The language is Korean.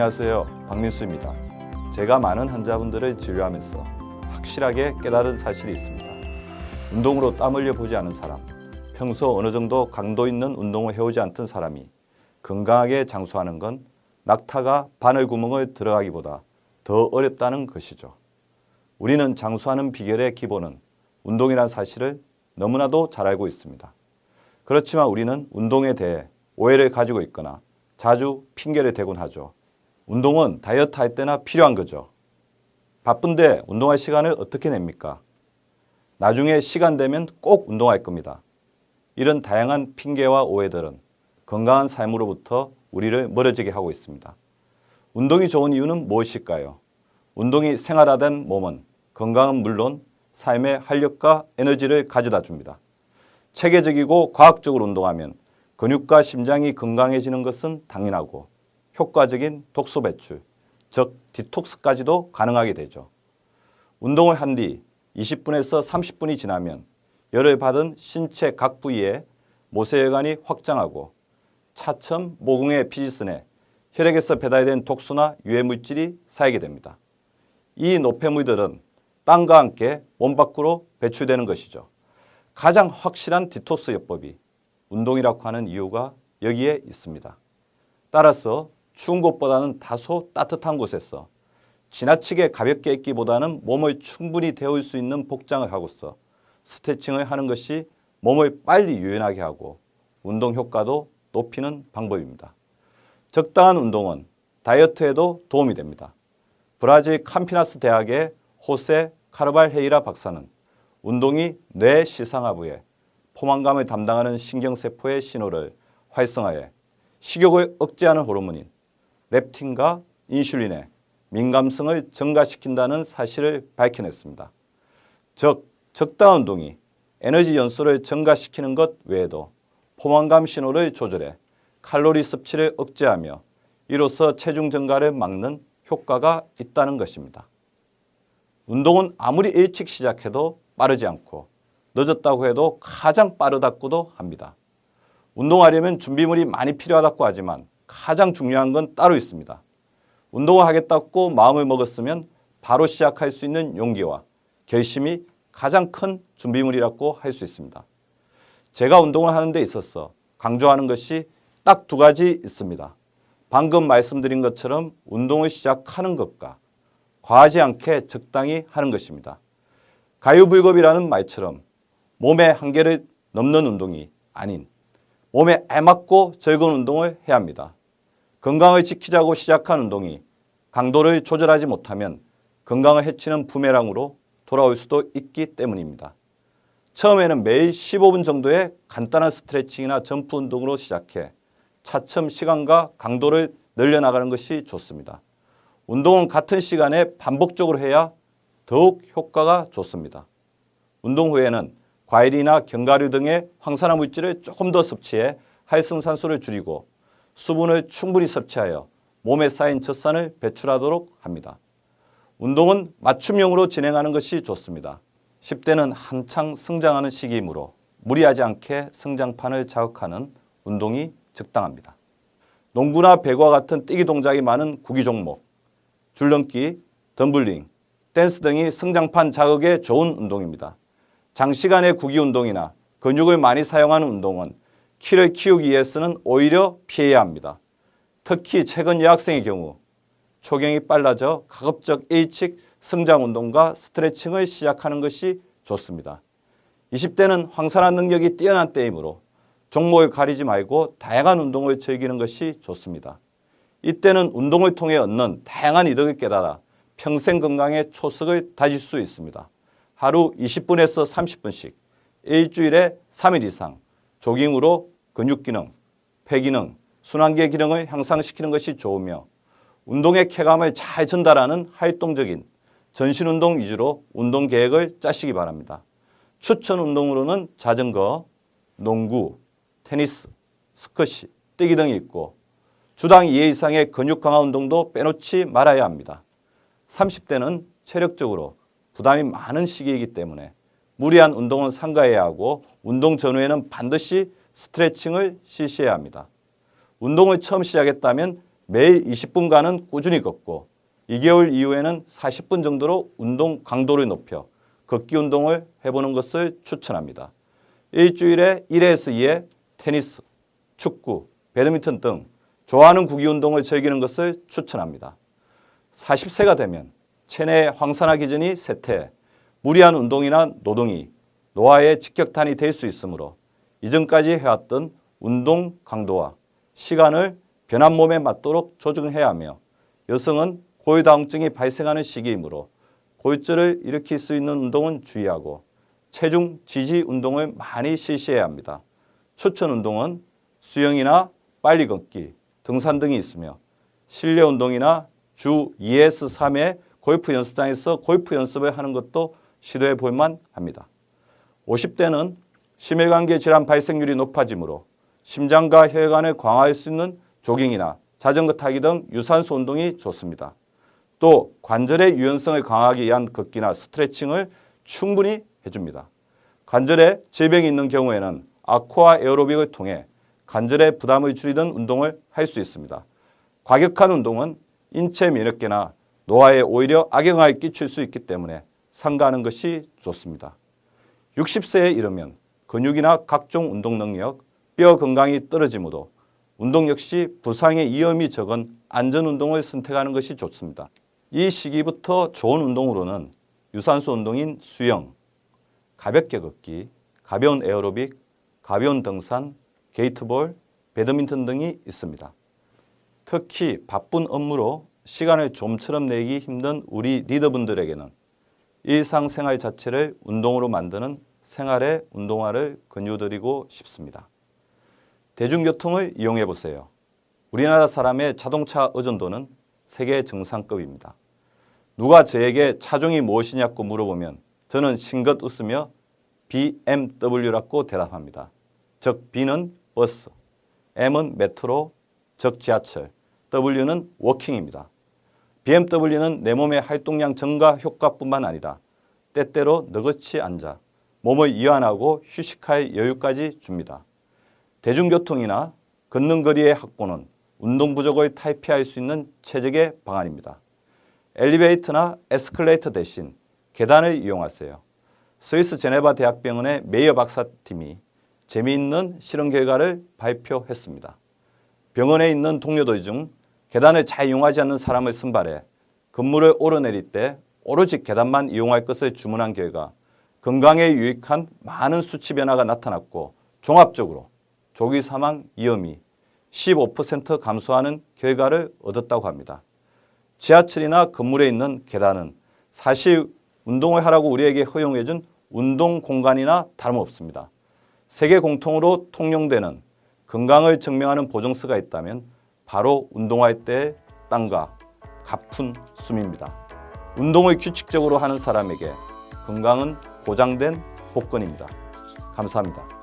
안녕하세요. 박민수입니다. 제가 많은 환자분들을 진료하면서 확실하게 깨달은 사실이 있습니다. 운동으로 땀 흘려 보지 않은 사람, 평소 어느 정도 강도 있는 운동을 해오지 않던 사람이 건강하게 장수하는 건 낙타가 바늘 구멍을 들어가기보다 더 어렵다는 것이죠. 우리는 장수하는 비결의 기본은 운동이란 사실을 너무나도 잘 알고 있습니다. 그렇지만 우리는 운동에 대해 오해를 가지고 있거나 자주 핑계를 대곤 하죠. 운동은 다이어트 할 때나 필요한 거죠. 바쁜데 운동할 시간을 어떻게 냅니까? 나중에 시간 되면 꼭 운동할 겁니다. 이런 다양한 핑계와 오해들은 건강한 삶으로부터 우리를 멀어지게 하고 있습니다. 운동이 좋은 이유는 무엇일까요? 운동이 생활화된 몸은 건강은 물론 삶의 활력과 에너지를 가져다 줍니다. 체계적이고 과학적으로 운동하면 근육과 심장이 건강해지는 것은 당연하고 효과적인 독소 배출, 즉 디톡스까지도 가능하게 되죠. 운동을 한 뒤 20분에서 30분이 지나면 열을 받은 신체 각 부위에 모세혈관이 확장하고 차츰 모공의 피지선에 혈액에서 배달된 독소나 유해 물질이 쌓이게 됩니다. 이 노폐물들은 땀과 함께 몸 밖으로 배출되는 것이죠. 가장 확실한 디톡스 요법이 운동이라고 하는 이유가 여기에 있습니다. 따라서 추운 곳보다는 다소 따뜻한 곳에서 지나치게 가볍게 입기보다는 몸을 충분히 데울 수 있는 복장을 하고서 스트레칭을 하는 것이 몸을 빨리 유연하게 하고 운동 효과도 높이는 방법입니다. 적당한 운동은 다이어트에도 도움이 됩니다. 브라질 캄피나스 대학의 호세 카르발 헤이라 박사는 운동이 뇌 시상하부에 포만감을 담당하는 신경세포의 신호를 활성화해 식욕을 억제하는 호르몬인 렙틴과 인슐린의 민감성을 증가시킨다는 사실을 밝혀냈습니다. 즉, 적당한 운동이 에너지 연소를 증가시키는 것 외에도 포만감 신호를 조절해 칼로리 섭취를 억제하며 이로써 체중 증가를 막는 효과가 있다는 것입니다. 운동은 아무리 일찍 시작해도 빠르지 않고 늦었다고 해도 가장 빠르다고도 합니다. 운동하려면 준비물이 많이 필요하다고 하지만 가장 중요한 건 따로 있습니다. 운동을 하겠다고 마음을 먹었으면 바로 시작할 수 있는 용기와 결심이 가장 큰 준비물이라고 할 수 있습니다. 제가 운동을 하는 데 있어서 강조하는 것이 딱 두 가지 있습니다. 방금 말씀드린 것처럼 운동을 시작하는 것과 과하지 않게 적당히 하는 것입니다. 가유불급이라는 말처럼 몸의 한계를 넘는 운동이 아닌 몸에 알맞고 즐거운 운동을 해야 합니다. 건강을 지키자고 시작한 운동이 강도를 조절하지 못하면 건강을 해치는 부메랑으로 돌아올 수도 있기 때문입니다. 처음에는 매일 15분 정도의 간단한 스트레칭이나 점프 운동으로 시작해 차츰 시간과 강도를 늘려나가는 것이 좋습니다. 운동은 같은 시간에 반복적으로 해야 더욱 효과가 좋습니다. 운동 후에는 과일이나 견과류 등의 황산화 물질을 조금 더 섭취해 활성산소를 줄이고 수분을 충분히 섭취하여 몸에 쌓인 젖산을 배출하도록 합니다. 운동은 맞춤형으로 진행하는 것이 좋습니다. 10대는 한창 성장하는 시기이므로 무리하지 않게 성장판을 자극하는 운동이 적당합니다. 농구나 배구와 같은 뛰기 동작이 많은 구기 종목, 줄넘기, 덤블링, 댄스 등이 성장판 자극에 좋은 운동입니다. 장시간의 구기 운동이나 근육을 많이 사용하는 운동은 키를 키우기 위해서는 오히려 피해야 합니다. 특히 최근 여학생의 경우 초경이 빨라져 가급적 일찍 성장 운동과 스트레칭을 시작하는 것이 좋습니다. 20대는 황산화 능력이 뛰어난 때이므로 종목을 가리지 말고 다양한 운동을 즐기는 것이 좋습니다. 이때는 운동을 통해 얻는 다양한 이득을 깨달아 평생 건강의 초석을 다질 수 있습니다. 하루 20분에서 30분씩 일주일에 3일 이상 조깅으로 근육 기능, 폐 기능, 순환계 기능을 향상시키는 것이 좋으며 운동의 쾌감을 잘 전달하는 활동적인 전신 운동 위주로 운동 계획을 짜시기 바랍니다. 추천 운동으로는 자전거, 농구, 테니스, 스쿼시, 뛰기 등이 있고 주당 2회 이상의 근육 강화 운동도 빼놓지 말아야 합니다. 30대는 체력적으로 부담이 많은 시기이기 때문에 무리한 운동은 삼가해야 하고 운동 전후에는 반드시 스트레칭을 실시해야 합니다. 운동을 처음 시작했다면 매일 20분간은 꾸준히 걷고 2개월 이후에는 40분 정도로 운동 강도를 높여 걷기 운동을 해보는 것을 추천합니다. 일주일에 1회에서 2회 테니스, 축구, 배드민턴 등 좋아하는 구기 운동을 즐기는 것을 추천합니다. 40세가 되면 체내의 황산화 기전이 쇠퇴해 무리한 운동이나 노동이 노화의 직격탄이 될 수 있으므로 이전까지 해왔던 운동 강도와 시간을 변한 몸에 맞도록 조정해야 하며 여성은 고유다운증이 발생하는 시기이므로 골절을 일으킬 수 있는 운동은 주의하고 체중 지지 운동을 많이 실시해야 합니다. 추천 운동은 수영이나 빨리 걷기, 등산 등이 있으며 실내 운동이나 주 2에서 3회 골프 연습장에서 골프 연습을 하는 것도 시도해 볼만 합니다. 50대는 심혈관계 질환 발생률이 높아지므로 심장과 혈관을 강화할 수 있는 조깅이나 자전거 타기 등 유산소 운동이 좋습니다. 또 관절의 유연성을 강화하기 위한 걷기나 스트레칭을 충분히 해줍니다. 관절에 질병이 있는 경우에는 아쿠아 에어로빅을 통해 관절의 부담을 줄이는 운동을 할 수 있습니다. 과격한 운동은 인체 면역계나 노화에 오히려 악영향을 끼칠 수 있기 때문에 삼가하는 것이 좋습니다. 60세에 이르면 근육이나 각종 운동 능력, 뼈 건강이 떨어지므로 운동 역시 부상의 위험이 적은 안전 운동을 선택하는 것이 좋습니다. 이 시기부터 좋은 운동으로는 유산소 운동인 수영, 가볍게 걷기, 가벼운 에어로빅, 가벼운 등산, 게이트볼, 배드민턴 등이 있습니다. 특히 바쁜 업무로 시간을 좀처럼 내기 힘든 우리 리더분들에게는 일상생활 자체를 운동으로 만드는 생활의 운동화를 권유드리고 싶습니다. 대중교통을 이용해 보세요. 우리나라 사람의 자동차 의존도는 세계 정상급입니다. 누가 저에게 차종이 무엇이냐고 물어보면 저는 싱긋 웃으며 BMW라고 대답합니다. 즉 B는 버스, M은 메트로, 즉 지하철, W는 워킹입니다. BMW는 내 몸의 활동량 증가 효과뿐만 아니라 때때로 너긋이 앉아 몸을 이완하고 휴식할 여유까지 줍니다. 대중교통이나 걷는 거리의 확보는 운동 부족을 탈피할 수 있는 최적의 방안입니다. 엘리베이터나 에스컬레이터 대신 계단을 이용하세요. 스위스 제네바 대학병원의 메이어 박사팀이 재미있는 실험 결과를 발표했습니다. 병원에 있는 동료들 중 계단을 잘 이용하지 않는 사람을 선발해 건물을 오르내릴 때 오로지 계단만 이용할 것을 주문한 결과 건강에 유익한 많은 수치 변화가 나타났고 종합적으로 조기 사망 위험이 15% 감소하는 결과를 얻었다고 합니다. 지하철이나 건물에 있는 계단은 사실 운동을 하라고 우리에게 허용해준 운동 공간이나 다름없습니다. 세계 공통으로 통용되는 건강을 증명하는 보증서가 있다면 바로 운동할 때의 땀과 가쁜 숨입니다. 운동을 규칙적으로 하는 사람에게 건강은 보장된 복권입니다. 감사합니다.